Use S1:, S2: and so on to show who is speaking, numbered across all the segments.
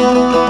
S1: Música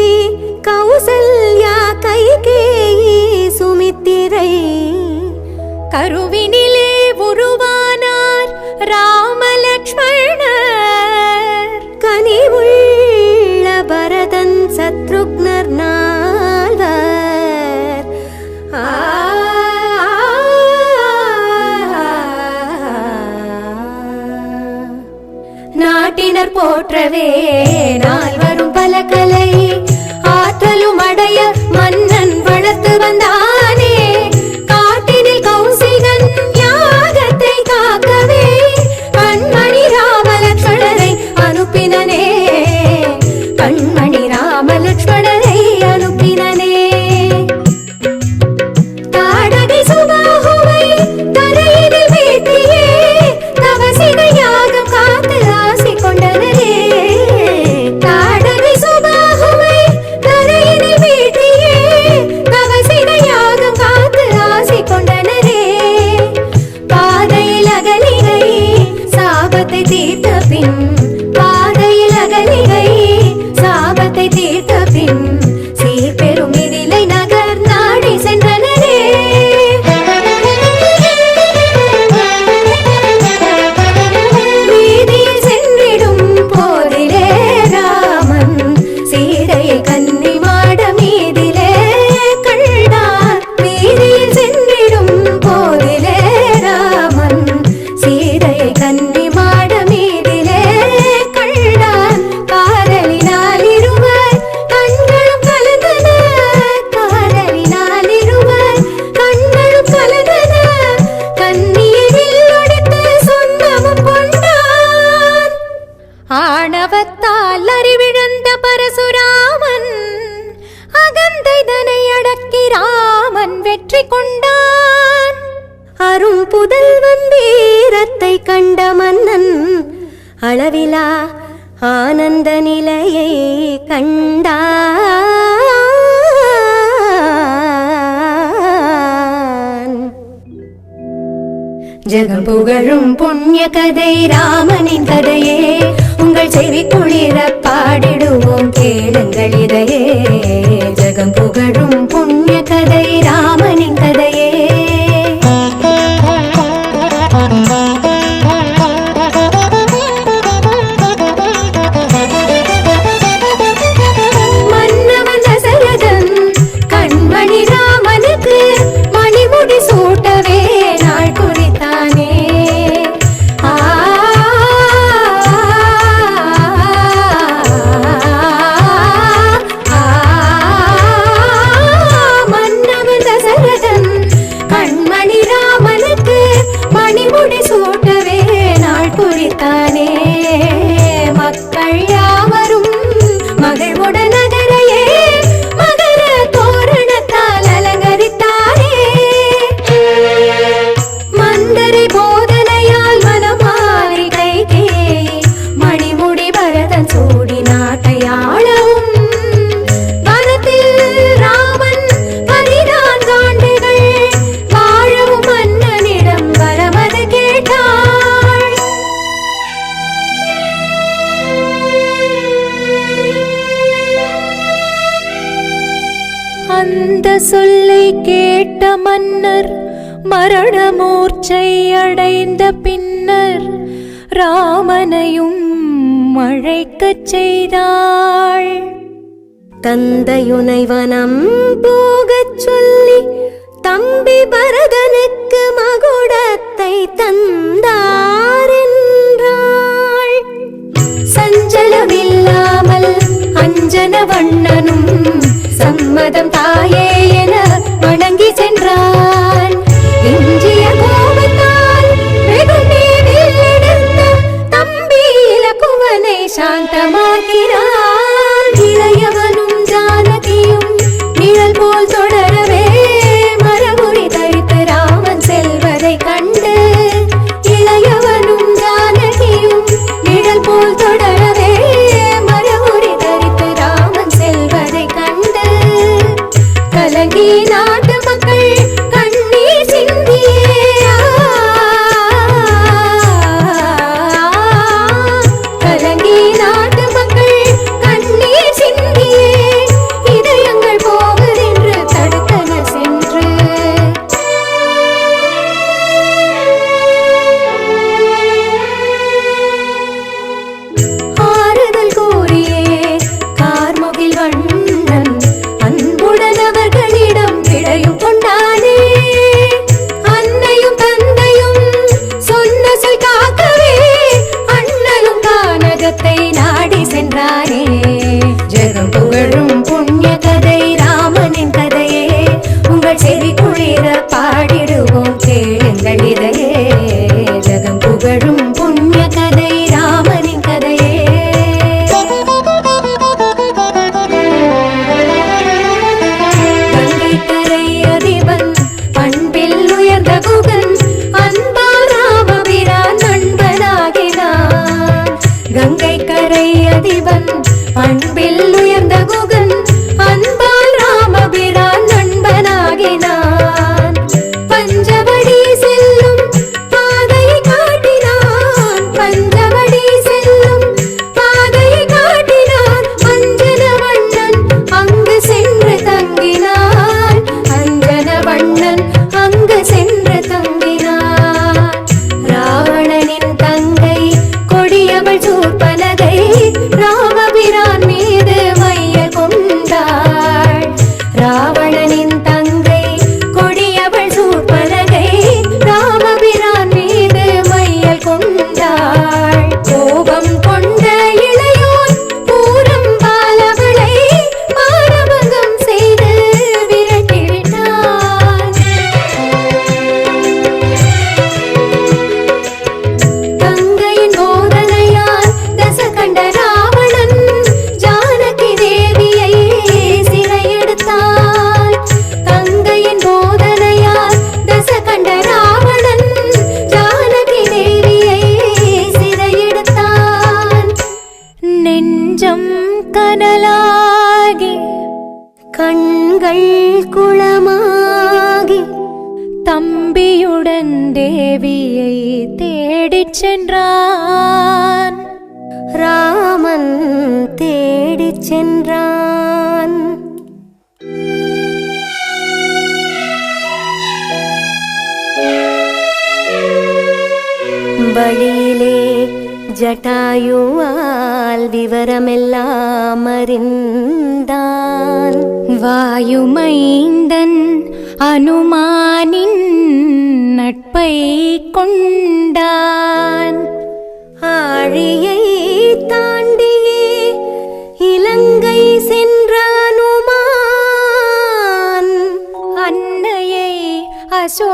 S1: ദേവി കൗസല്യ കൈകേയി സുമിത്തിരൈ കരുവിനിലെ ഉരുവാനാർ രാമലക്ഷ്മണർ കനിവുള്ള ഭരതൻ ശത്രുഘ്നർ നാൽവർ നാട്ടിനർ പോற்றவே நால்வர் அளவிலா ஆனந்த நிலையை கண்டா. ஜெகம் புகழும் புண்ணிய கதை ராமனின் கதையே. உங்கள் செவி குளிர பாடிடுவோம் கேளுங்கள் இதையே. ஜெகம் புண்ணிய கதை ராம அந்த சொல்லை கேட்ட மன்னர் மரண மூர்ச்சை அடைந்த பின்னர் ராமனையும் அழைக்கச் செய்தாள்.
S2: தந்தையுனைவனம் போகச் சொல்லி தம்பி பரதனுக்கு மகுடத்தை தந்தார் என்றாள்
S1: சஞ்சலமில்லாமல் அஞ்சன வண்ணனும் சம்மதம் నాట சென்றான்.
S2: வழியிலே ஜட்டாயுவால் விவரமெல்லாம் அறிந்தான்.
S1: வாயுமைந்தன் அனுமானின் நட்பை கொண்டான்.
S2: ஆழியை தாண்டியே இலங்கை சென்ற அனுமான்
S1: அன்னையை அசோ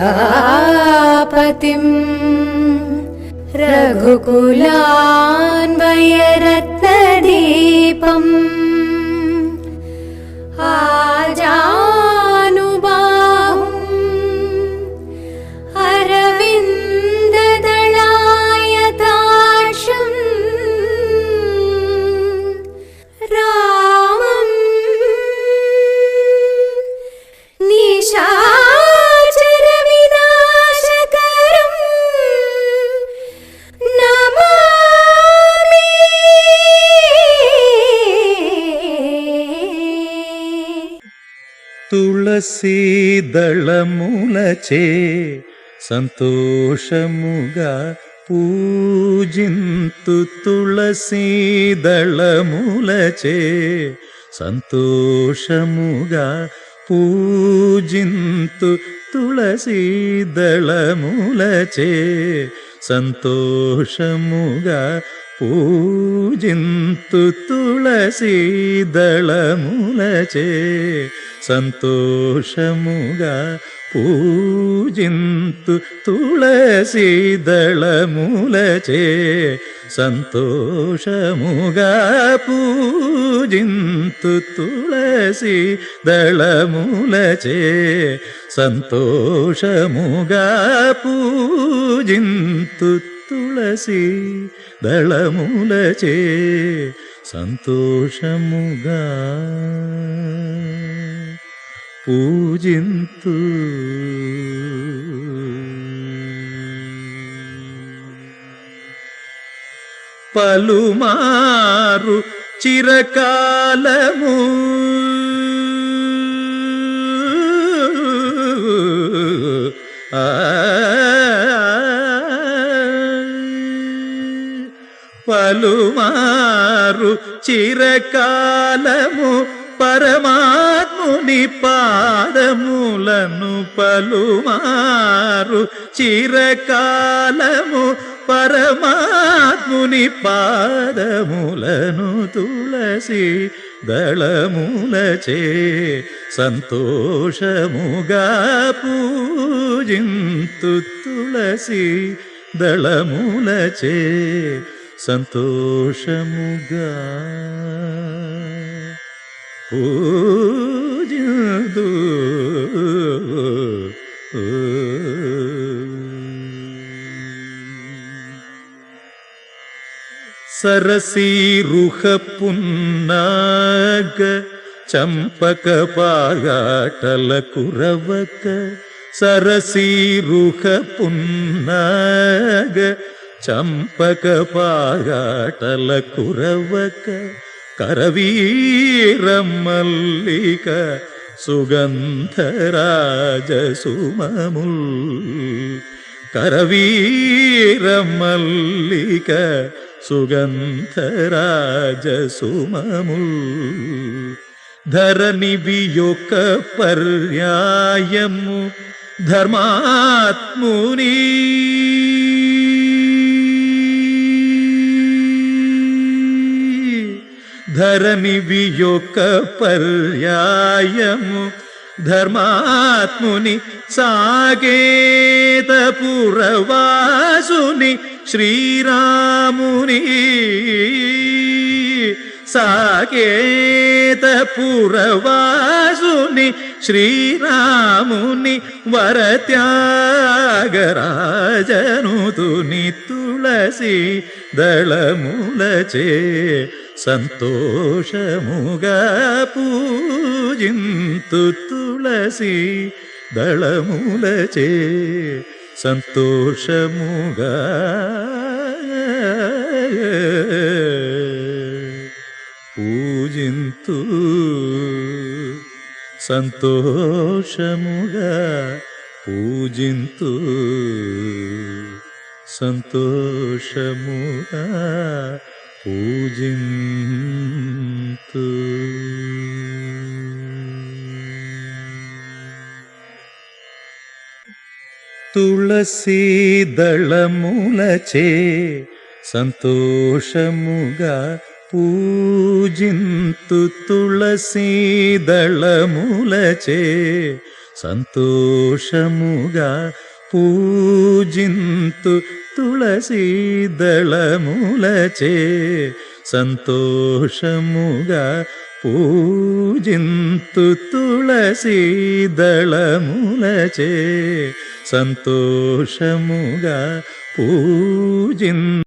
S1: सीतापतिम् रघुकुलान्वयरत्नदीपम्
S3: తులసీదళములచే సంతోషముగా పూజింతు తులసీదళములచే సంతోషముగా పూజింతు తులసీదళములచే సంతోషముగా పూజింతు తులసీదళములచే సంతోషముగా పూజింతు తులసీదళములచే సంతోషముగా పూజింతు తులసి దళములచే సంతోషముగా పూజింతు తులసి దళములచే సంతోషముగా పూజింతు పలుమారు చిరకాలము. ఆ. పలుమారు చిరకాలము. పరమాత్ముని పాదములను పలుమారు చిరకాలము పరమాత్ముని పాదములను తులసి దళములచే సంతోషముగా పూజింతు తులసి దళములచే సంతోషముగా. പൂജിതു ಸರಸೀರುಹ ಪುನ್ನಾಗ ಚಂಪಕ ಪಾಯಾಟಲ ಕುರವಕ ಸರಸೀರುಹ ಪುನ್ನಾಗ ಚಂಪಕ ಪಾಯಾಟಲ ಕುರವಕ കരവീരമല്ലിക സുഗന്ധരാജസുമമുൾ കരവീരമല്ലിക സുഗന്ധരാജസുമമുൾ ധരണിവിയൊക്ക പര്യായം ധർമാത്മുനീ. ధరమివి యొక్క పర్యాయము ధర్మాత్ముని ధరణివి సాగేత పురవాసుని శ్రీరాముని సాకేత పురవాసుని శ్రీరాముని వరత్యాగరాజనుతుని తులసి దళములచే సంతోషముగా పూజింతు తులసి దళములచే సంతోషముగా. పూజింతు సంతోషముగా పూజింతు సంతోషముగా పూజింతు. తులసీ దళములచే సంతోషముగా పూజింతు. తులసీ దళములచే సంతోషముగా పూజింతు. తులసీదళములచే సంతోషముగా పూజింతు తులసీదళములచే సంతోషముగా పూజిన్